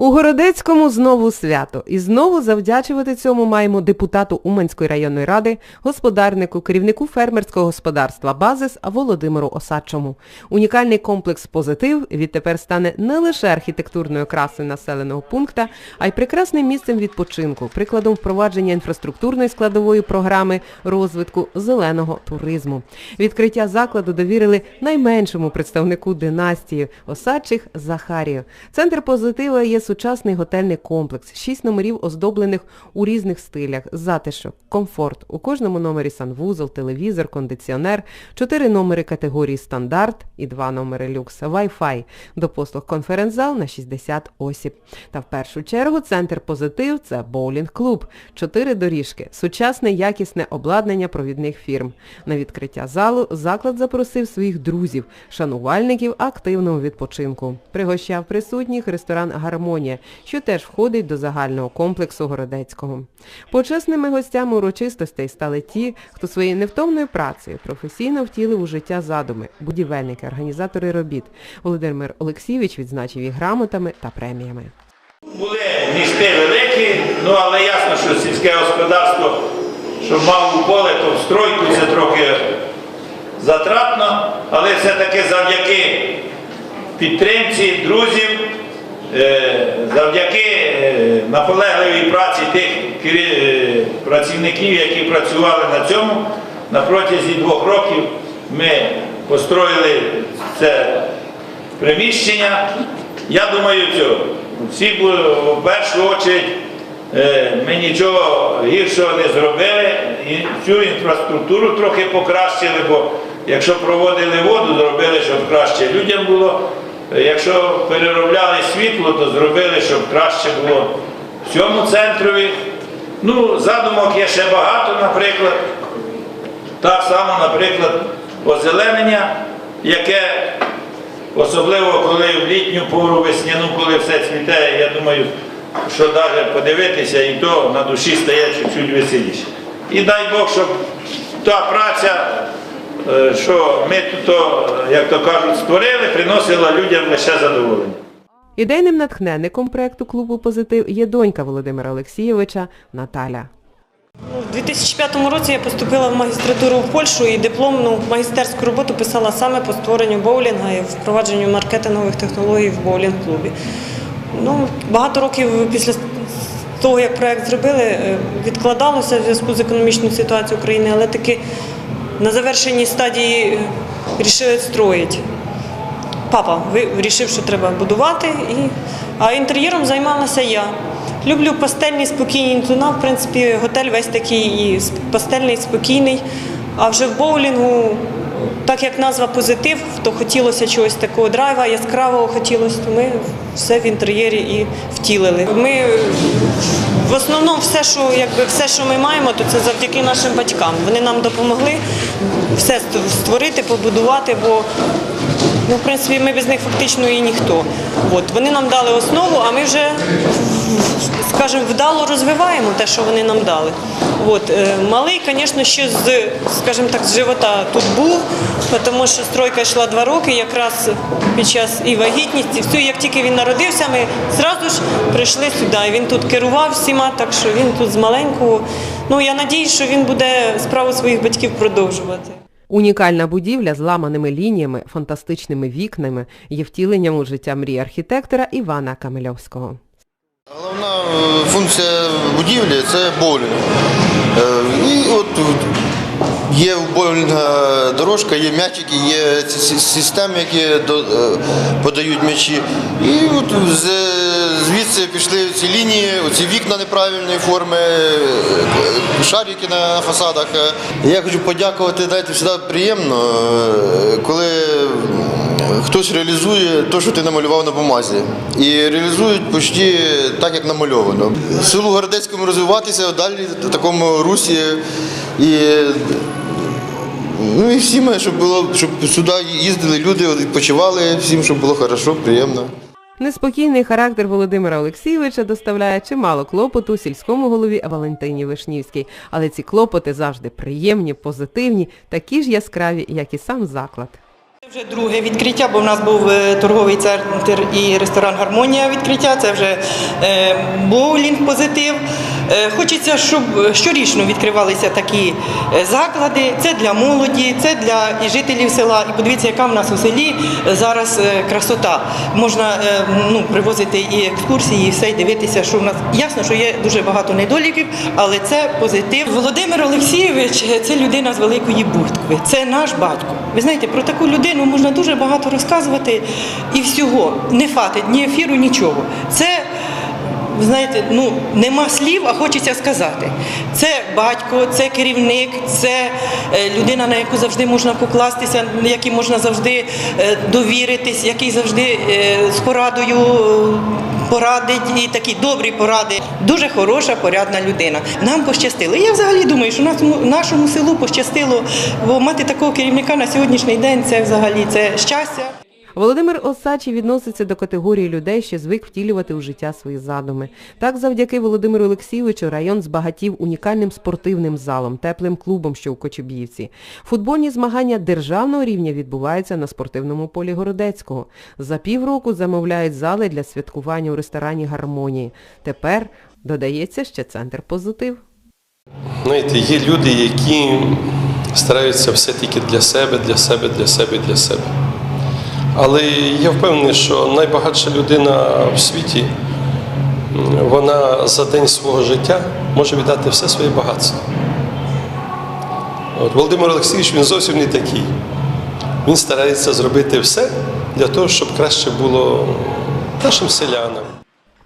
У Городецькому знову свято. І знову завдячувати цьому маємо депутату Уманської районної ради, господарнику, керівнику фермерського господарства «Базис» Володимиру Осадчому. Унікальний комплекс «Позитив» відтепер стане не лише архітектурною красою населеного пункта, а й прекрасним місцем відпочинку, прикладом впровадження інфраструктурної складової програми розвитку зеленого туризму. Відкриття закладу довірили найменшому представнику династії Осадчих Захарію. Центр «Позитива» є сучасний готельний комплекс, шість номерів оздоблених у різних стилях, затишок, комфорт. У кожному номері санвузол, телевізор, кондиціонер, чотири номери категорії стандарт і два номери люкс, Wi-Fi. До послуг конференц-зал на 60 осіб. Та в першу чергу центр позитив це боулінг-клуб. Чотири доріжки, сучасне якісне обладнання провідних фірм. На відкриття залу заклад запросив своїх друзів, шанувальників активного відпочинку. Пригощав присутніх ресторан «Гармонія», що теж входить до загального комплексу Городецького. Почесними гостями урочистостей стали ті, хто своєю невтомною працею професійно втілив у життя задуми, будівельники, організатори робіт. Володимир Олексійович відзначив їх грамотами та преміями. Були мішки великі, ну але ясно, що сільське господарство, щоб мав поле, то в стройку це трохи затратно, але все-таки завдяки підтримці друзів, завдяки е, наполегливій праці тих е, працівників, які працювали на цьому, на протязі двох років ми построїли це приміщення. Я думаю, що всі в першу е, ми нічого гіршого не зробили і цю інфраструктуру трохи покращили, бо якщо проводили воду, зробили, щоб краще людям було. Якщо переробляли світло, то зробили, щоб краще було всьому центрові. Ну, задумок є ще багато, наприклад. Так само, наприклад, озеленення, яке Особливо коли в літню пору весняну, коли все цвіте, я думаю, що навіть подивитися і то на душі стає чуть-чуть веселіше. І дай Бог, щоб та праця, що ми тут, як то кажуть, створили, приносила людям лише задоволення. Ідейним натхненником проекту клубу «Позитив» є донька Володимира Олексійовича Наталя. У 2005 році я поступила в магістратуру в Польщу і дипломну магістерську роботу писала саме по створенню боулінга і впровадженню маркетингових технологій в боулінг-клубі. Ну, багато років після того, як проект зробили, е, відкладалося в зв'язку з економічною ситуацією України, але таки на завершеній стадії вирішили строїти. Папа вирішив, що треба будувати, і... а інтер'єром займалася я. Люблю пастельні, спокійні тона. В принципі, готель весь такий і пастельний, спокійний. А вже в боулінгу, так як назва позитив, то хотілося чогось такого драйва, яскравого хотілося, то ми все в інтер'єрі і втілили. Ми в основному все, що якби все, що ми маємо, то це завдяки нашим батькам. Вони нам допомогли все створити, побудувати, бо ну, в принципі ми без них фактично і ніхто. От вони нам дали основу, а ми вже скажімо, вдало розвиваємо те, що вони нам дали. От, е, малий, звісно, ще з, скажімо так, з живота тут був, тому що стройка йшла два роки, якраз під час і вагітності, все, як тільки він народився, ми одразу ж прийшли сюди. Він тут керував всіма, так що він тут з маленького. Ну, я сподіваюся, що він буде справу своїх батьків продовжувати. Унікальна будівля з ламаними лініями, фантастичними вікнами є втіленням у життя мрії архітектора Івана Камельовського. Головна е, функція будівлі це боулінг. Е, І от є боулінга дорожка, є м'ячики, є системи, які е, подають м'ячі. І от звідси пішли ці лінії, ці вікна неправильної форми, шарики на фасадах. Я хочу подякувати, знаєте, завжди приємно, коли хтось реалізує те, що ти намалював на бумазі. І реалізують почти так, як намальовано. Селу Городецькому розвиватися далі в такому русі. І, ну і всім, щоб було, щоб сюди їздили люди, відпочивали, всім, щоб було хорошо, приємно. Неспокійний характер Володимира Олексійовича доставляє чимало клопоту сільському голові Валентині Вишнівській. Але ці клопоти завжди приємні, позитивні, такі ж яскраві, як і сам заклад. Вже друге відкриття, бо в нас був е, торговий центр і ресторан Гармонія відкриття. Це вже е, боулінг позитив. Е, Хочеться, щоб щорічно відкривалися такі заклади. Це для молоді, це для і жителів села. І подивіться, яка в нас у селі зараз красота. Можна ну, привозити і екскурсії, і все, і дивитися, що в нас ясно, що є дуже багато недоліків, але це позитив. Володимир Олексійович це людина з Великої Бухтви. Це наш батько. Ви знаєте, про таку людину можна дуже багато розказувати і всього. Не фатить ні ефіру, нічого. Це знаєте, ну нема слів, а хочеться сказати. Це батько, це керівник, це е, людина, на яку завжди можна покластися, на якій можна завжди е, довіритись, який завжди е, з порадою порадить і такі добрі поради. Дуже хороша, порядна людина. Нам пощастило. Я взагалі думаю, що нашому селу пощастило, бо мати такого керівника на сьогоднішній день це взагалі це щастя. Володимир Осачий відноситься до категорії людей, що звик втілювати у життя свої задуми. Так, завдяки Володимиру Олексійовичу район збагатів унікальним спортивним залом, теплим клубом, що у Кочубіївці. Футбольні змагання державного рівня відбуваються на спортивному полі Городецького. За півроку замовляють зали для святкування у ресторані «Гармонії». Тепер додається ще центр позитив. Знаєте, є люди, які стараються все тільки для себе, для себе, для себе, для себе. Але я впевнений, що найбагатша людина в світі, вона за день свого життя може віддати все своє багатство. От Володимир Олексійович він зовсім не такий. Він старається зробити все для того, щоб краще було нашим селянам.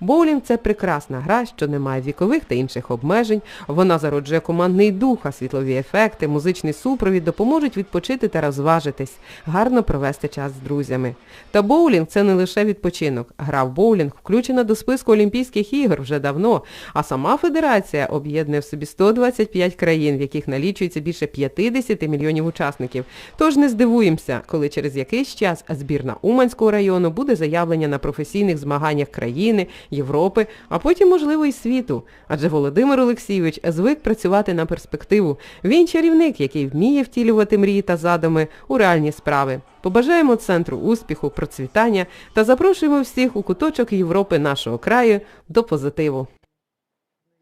Боулінг – це прекрасна гра, що не має вікових та інших обмежень. Вона зароджує командний дух, а світлові ефекти, музичний супровід допоможуть відпочити та розважитись, гарно провести час з друзями. Та боулінг – це не лише відпочинок. Гра в боулінг включена до списку Олімпійських ігор вже давно, а сама федерація об'єднує в собі 125 країн, в яких налічується більше 50 мільйонів учасників. Тож не здивуємося, коли через якийсь час збірна Уманського району буде заявлення на професійних змаганнях країни, Європи, а потім, можливо, і світу. Адже Володимир Олексійович звик працювати на перспективу. Він чарівник, який вміє втілювати мрії та задуми у реальні справи. Побажаємо центру успіху, процвітання та запрошуємо всіх у куточок Європи нашого краю до позитиву.